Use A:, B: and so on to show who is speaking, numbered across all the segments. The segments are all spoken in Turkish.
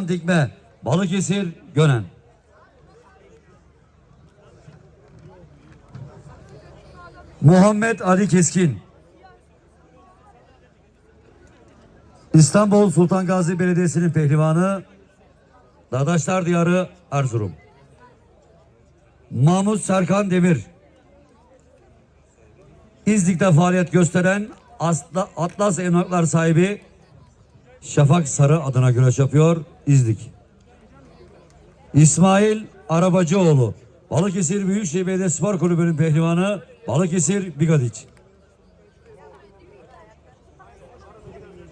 A: Dikme, Balıkesir, Gönen. Muhammed Ali Keskin. İstanbul Sultan Gazi Belediyesi'nin pehlivanı Dadaşlar Diyarı Erzurum. Mahmut Serkan Demir. İznik'te faaliyet gösteren Atlas Emlaklar sahibi Şafak Sarı adına güreş yapıyor İznik. İsmail Arabacıoğlu. Balıkesir Büyükşehir Belediye Spor Kulübü'nün pehlivanı Balıkesir Bigadiç.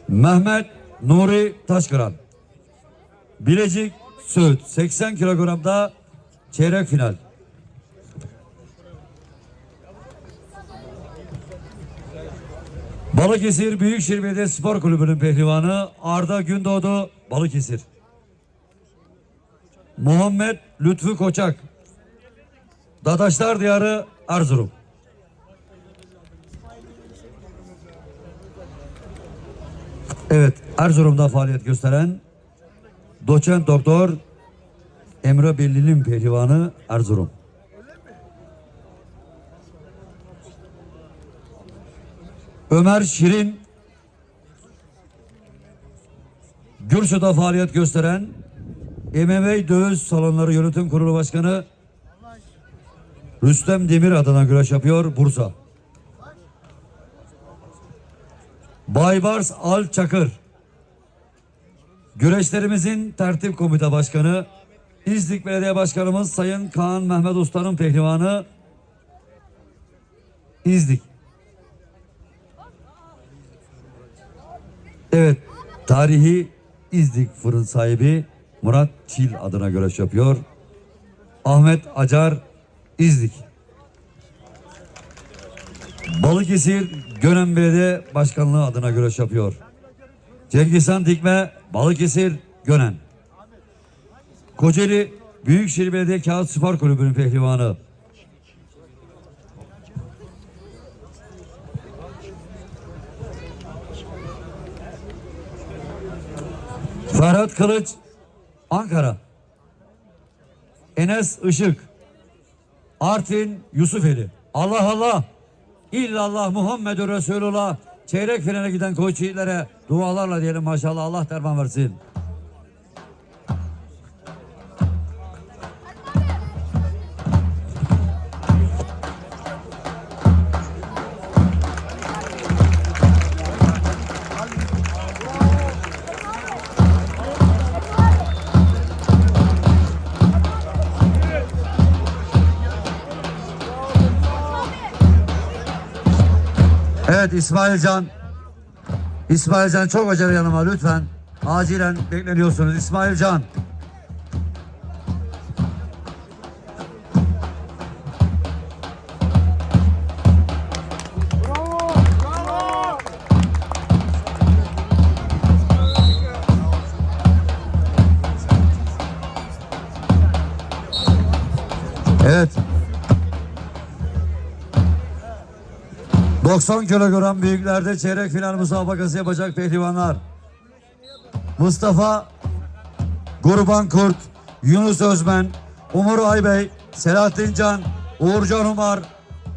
A: Mehmet Nuri Taşkıran. Bilecik Söğüt 80 kilogramda çeyrek final. Balıkesir Büyükşehir Belediye Spor Kulübü'nün pehlivanı Arda Gündoğdu Balıkesir. Muhammed Lütfü Koçak. Dadaşlar Diyarı Erzurum. Evet, Erzurum'da faaliyet gösteren doçent doktor Emre Belli'nin pehlivanı Erzurum. Ömer Şirin Gürsü'de faaliyet gösteren MMA Dövüş Salonları Yönetim Kurulu Başkanı Rüstem Demir adına güreş yapıyor Bursa. Baybars Al Çakır Güreşlerimizin tertip komite başkanı İznik Belediye Başkanımız Sayın Kaan Mehmet Usta'nın pehlivanı İznik. Evet, tarihi İznik fırın sahibi Murat Çil adına güreş yapıyor. Ahmet Acar İznik. Balıkesir Gönen Belediye Başkanlığı adına güreş yapıyor. Cengizhan Dikme Balıkesir Gönen. Kocaeli Büyükşehir Belediye Kağıt Spor Kulübü'nün pehlivanı. Ferhat Kılıç Ankara. Enes Işık Artvin Yusufeli. Allah Allah. İllallah Muhammedur Resulullah. Çeyrek finale giden koç dualarla diyelim maşallah Allah derman versin. İsmail Can. İsmail Can çok acele yanıma lütfen. Acilen bekleniyorsunuz İsmail Can. 90 kilogram büyüklerde çeyrek final müsabakası yapacak pehlivanlar. Mustafa Kurban Kurt, Yunus Özmen, Umur Aybey, Selahattin Can, Uğurcan Umar,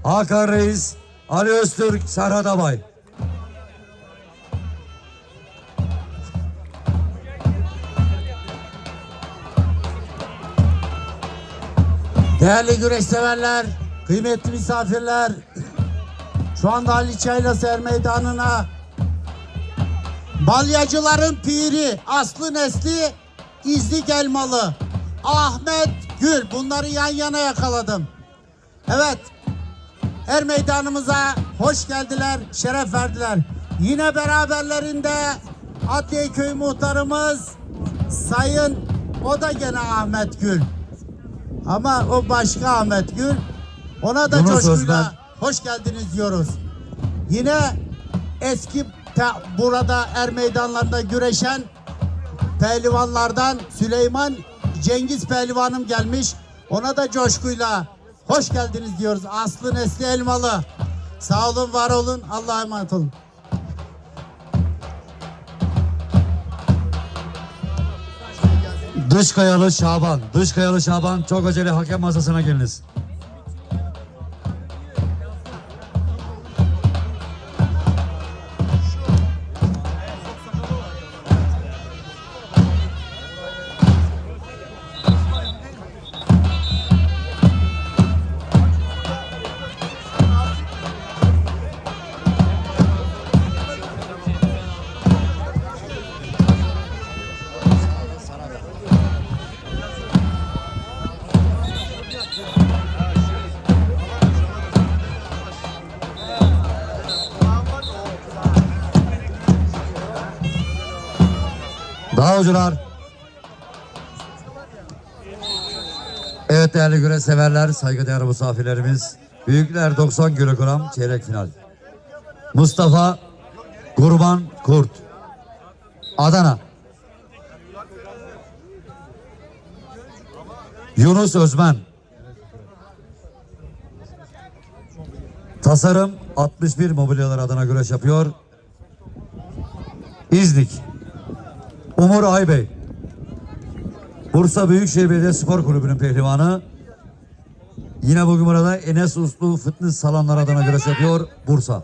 A: Hakan Reis, Ali Öztürk, Serhat Abay.
B: Değerli güreş severler, kıymetli misafirler, şu anda Ali Çaylası Er Meydanı'na Balyacıların piri, aslı nesli İzlik Elmalı, Ahmet Gül bunları yan yana yakaladım. Evet, Er Meydanımıza hoş geldiler, şeref verdiler. Yine beraberlerinde Adliye Köy Muhtarımız Sayın, o da gene Ahmet Gül. Ama o başka Ahmet Gül. Ona da
A: Yunus
B: coşkuyla
A: Özmen.
B: Hoş geldiniz diyoruz. Yine eski burada er meydanlarında güreşen pehlivanlardan Süleyman Cengiz pehlivanım gelmiş. Ona da coşkuyla hoş geldiniz diyoruz. Aslı Nesli Elmalı. Sağ olun, var olun. Allah'a emanet olun.
A: Dış kayalı Şaban. Dış kayalı Şaban çok acele hakem masasına geliniz. Dağcılar. Evet değerli görev severler, saygıdeğer misafirlerimiz. Büyükler 90 kilogram çeyrek final. Mustafa Kurban Kurt. Adana. Yunus Özmen. Tasarım 61 mobilyalar adına güreş yapıyor. İznik. Umur Aybey. Bursa Büyükşehir Belediye Spor Kulübü'nün pehlivanı. Yine bugün burada Enes Uslu Fitness Salonlar adına güreş yapıyor Bursa.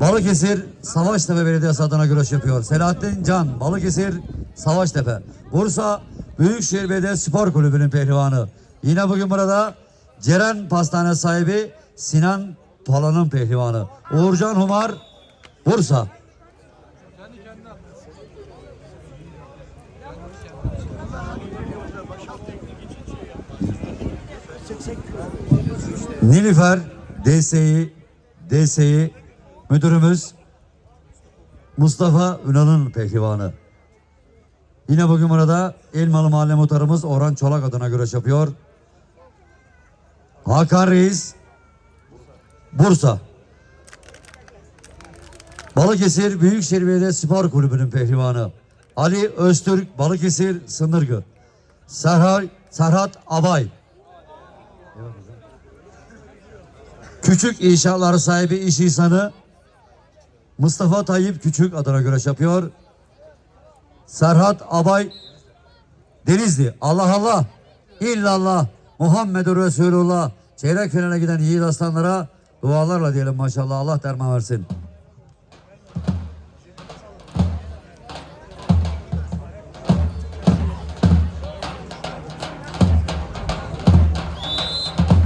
A: Balıkesir Savaştepe Belediyesi adına güreş yapıyor. Selahattin Can Balıkesir Savaştepe. Bursa Büyükşehir Belediye Spor Kulübü'nün pehlivanı. Yine bugün burada Ceren Pastane sahibi Sinan Pala'nın pehlivanı. Uğurcan Humar Bursa. Nilüfer DSİ DSİ müdürümüz Mustafa Ünal'ın pehlivanı. Yine bugün burada Elmalı Mahalle muhtarımız Orhan Çolak adına güreş yapıyor. Hakan Reis Bursa. Balıkesir Büyükşehir Belediye Spor Kulübü'nün pehlivanı. Ali Öztürk Balıkesir Sındırgı. Serhat, Serhat Abay. Küçük inşaatları sahibi iş insanı Mustafa Tayyip Küçük adına güreş yapıyor. Serhat Abay Denizli. Allah Allah. İllallah. Muhammedur Resulullah. Çeyrek finale giden yiğit aslanlara dualarla diyelim maşallah. Allah derman versin.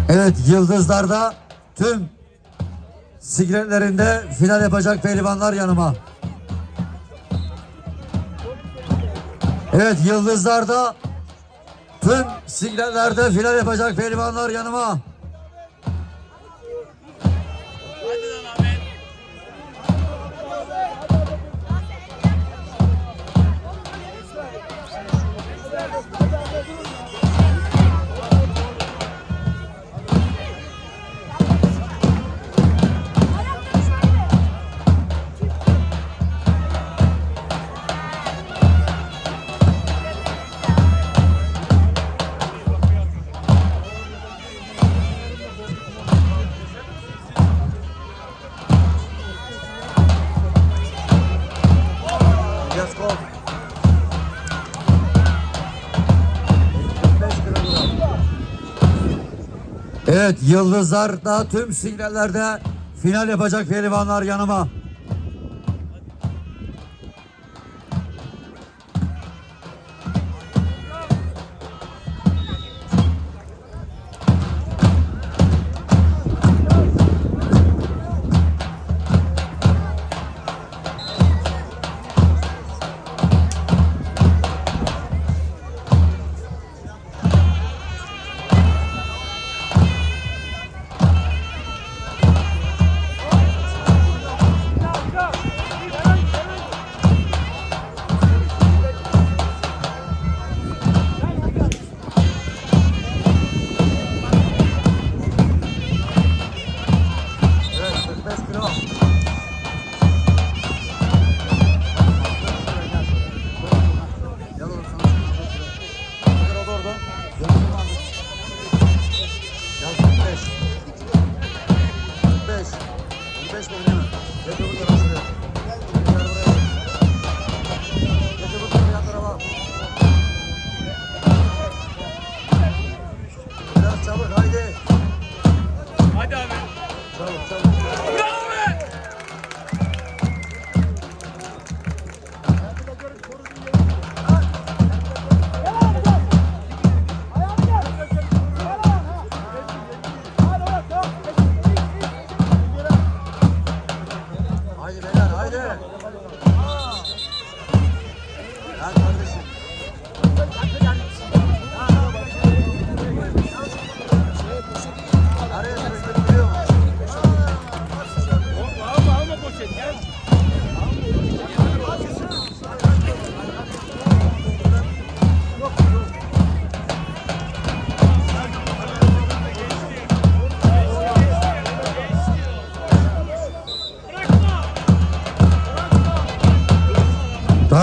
A: Evet Yıldızlar'da tüm sigletlerinde final yapacak pehlivanlar yanıma. Evet Yıldızlar'da tüm sigletlerde final yapacak pehlivanlar yanıma. Evet Yıldızlar'da tüm signallerde final yapacak pehlivanlar yanıma. ベストロ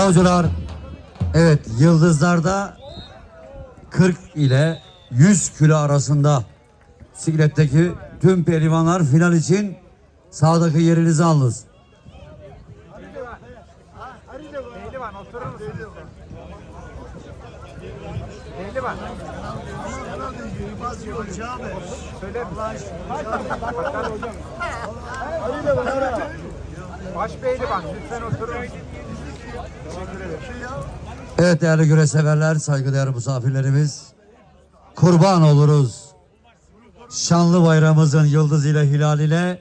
A: avcılar. Evet yıldızlarda 40 ile 100 kilo arasında sikletteki tüm pehlivanlar final için sağdaki yerinizi alınız.
C: Pehlivan oturur musun. Söyle. Baş pehlivan lütfen oturur musun?
A: Evet değerli güreş severler, saygıdeğer misafirlerimiz. Kurban oluruz. Şanlı bayramımızın yıldız ile hilal ile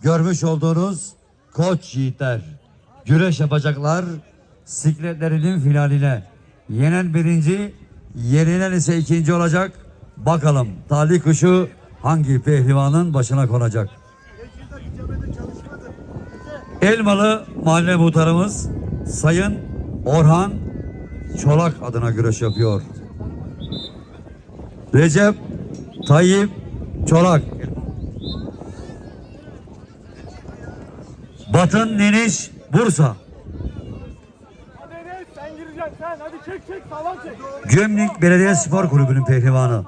A: görmüş olduğunuz koç yiğitler. Güreş yapacaklar sikletlerinin finaline. Yenen birinci, yenilen ise ikinci olacak. Bakalım talih kuşu hangi pehlivanın başına konacak. Elmalı mahalle muhtarımız Sayın Orhan Çolak adına güreş yapıyor. Recep Tayyip Çolak. Batın Niniş Bursa.
D: Hadi Enes sen gireceksin sen. Hadi çek çek sağlam çek.
A: Gömlik Belediye Spor Kulübü'nün pehlivanı.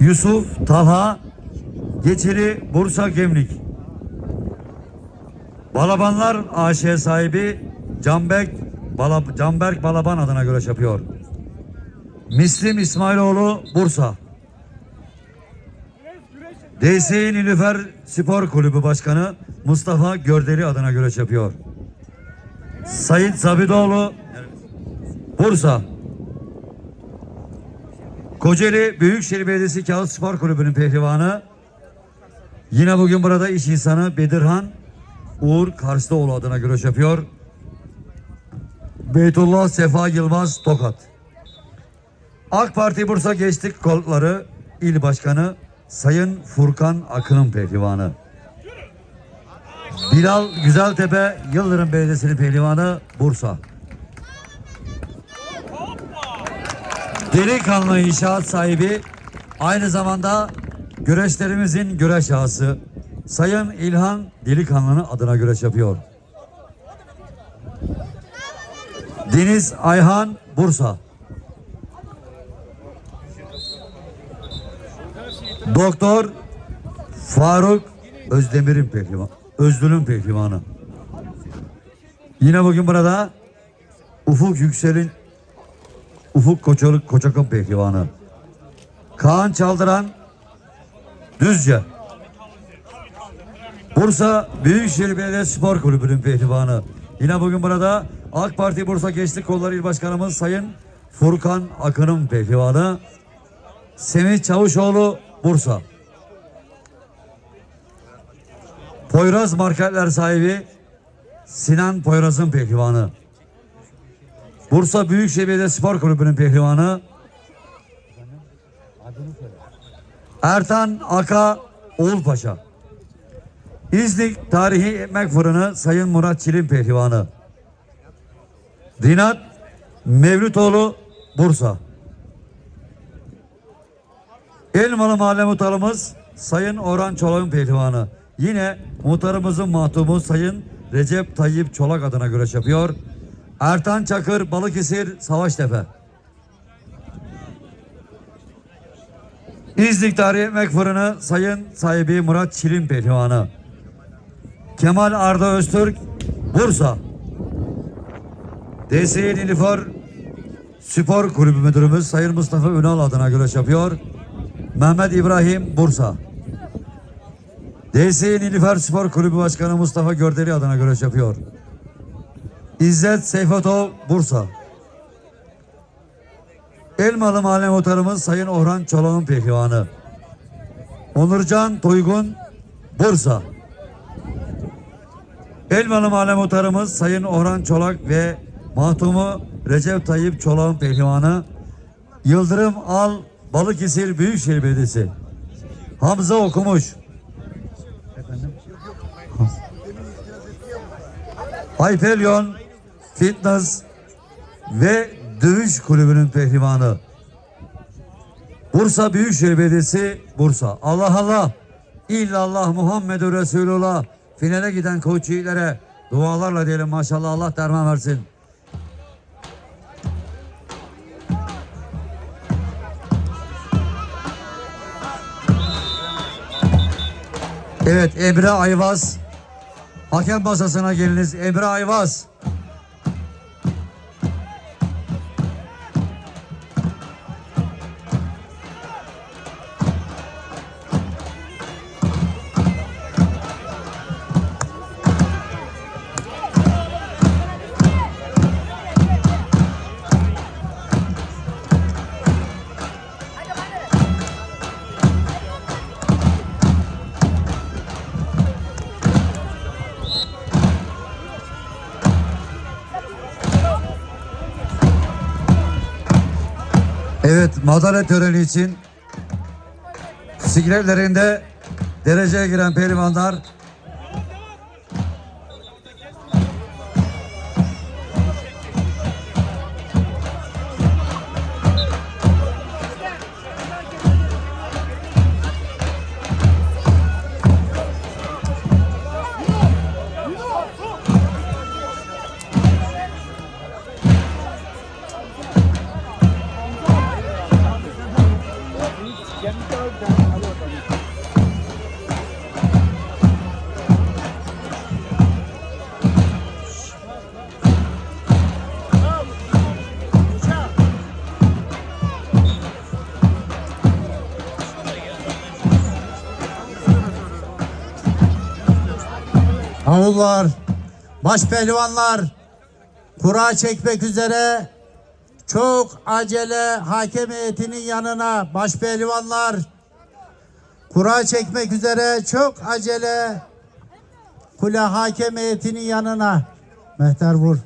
A: Yusuf Talha Geçiri Bursa Gemlik. Balabanlar AŞ sahibi Canberk, Bala, Canberk Balaban adına güreş yapıyor. Mislim İsmailoğlu Bursa. DC Nilüfer Spor Kulübü Başkanı Mustafa Gördeli adına güreş yapıyor. Sayit Zabidoğlu Bursa. Kocaeli Büyükşehir Belediyesi Kağıt Spor Kulübü'nün pehlivanı. Yine bugün burada iş insanı Bedirhan Uğur Karslıoğlu adına güreş yapıyor. Beytullah Sefa Yılmaz Tokat. AK Parti Bursa Gençlik Kolları İl Başkanı Sayın Furkan Akın'ın pehlivanı. Bilal Güzeltepe Yıldırım Belediyesi'nin pehlivanı Bursa. Delikanlı inşaat sahibi aynı zamanda güreşlerimizin güreş ağası Sayın İlhan Delikanlı'nın adına güreş yapıyor. Deniz Ayhan Bursa. Doktor Faruk Özdemir'in pehlivan, Özlü'nün pehlivanı. Yine bugün burada Ufuk Yüksel'in Ufuk Koçoluk Koçakın pehlivanı. Kaan Çaldıran Düzce. Bursa Büyükşehir Belediye Spor Kulübü'nün pehlivanı. Yine bugün burada AK Parti Bursa Gençlik Kolları İl Başkanımız Sayın Furkan Akın'ın pehlivanı. Semih Çavuşoğlu Bursa. Poyraz marketler sahibi Sinan Poyraz'ın pehlivanı. Bursa Büyükşehir Belediye Spor Kulübü'nün pehlivanı. Ertan Aka Oğulpaşa. İznik Tarihi Ekmek Fırını Sayın Murat Çilin pehlivanı. Rinat Mevlütoğlu Bursa. Elmalı Mahalle Muhtarımız Sayın Orhan Çolak'ın pehlivanı. Yine muhtarımızın mahtumu Sayın Recep Tayyip Çolak adına güreş yapıyor. Ertan Çakır Balıkesir Savaştepe. İznik Tarihi Ekmek Fırını Sayın sahibi Murat Çilin pehlivanı. Kemal Arda Öztürk Bursa. DSİ Nilüfer Spor Kulübü Müdürümüz Sayın Mustafa Ünal adına güreş yapıyor. Mehmet İbrahim Bursa. DSİ Nilüfer Spor Kulübü Başkanı Mustafa Gördeli adına güreş yapıyor. İzzet Seyfatov Bursa. Elmalı Mahalle Muhtarımız Sayın Orhan Çolak'ın pehlivanı. Onurcan Toygun Bursa. Elmalı Mahalle Muhtarımız Sayın Orhan Çolak ve mahtumu Recep Tayyip Çolak'ın pehlivanı. Yıldırım Al Balıkesir Büyükşehir Belediyesi. Hamza Okumuş. Hyperion Fitness ve Dövüş Kulübü'nün pehlivanı. Bursa Büyükşehir Belediyesi Bursa. Allah Allah. İllallah Muhammedur Resulullah. Finale giden koç yiğitlere Dualarla diyelim maşallah Allah derman versin. Evet Emre Ayvaz. Hakem masasına geliniz. Emre Ayvaz. Evet madalya töreni için sikletlerinde dereceye giren pehlivanlar
B: Havullar, baş pehlivanlar kura çekmek üzere çok acele hakem heyetinin yanına baş pehlivanlar kura çekmek üzere çok acele kule hakem heyetinin yanına Mehter vur.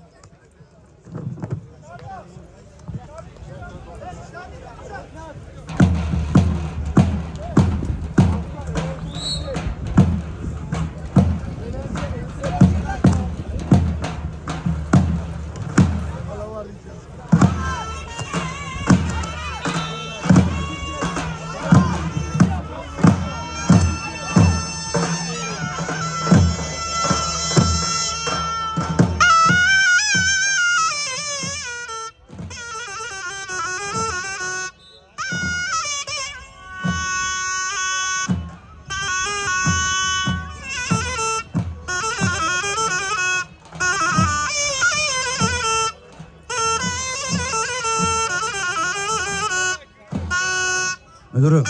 A: Müdürüm.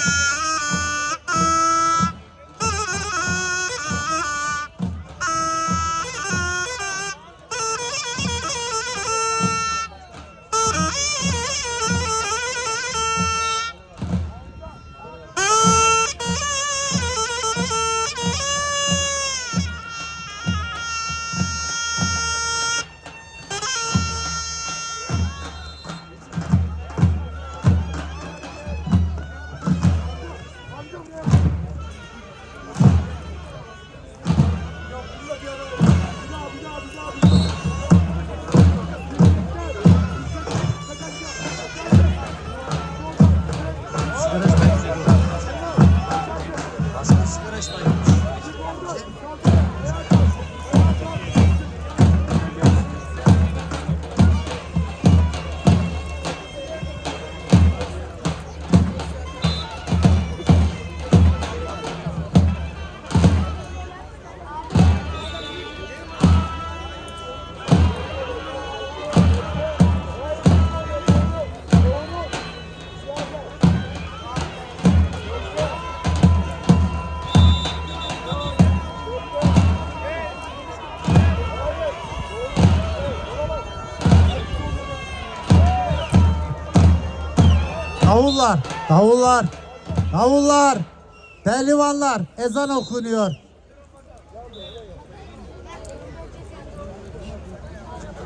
B: Davullar, davullar, davullar, pehlivanlar ezan okunuyor.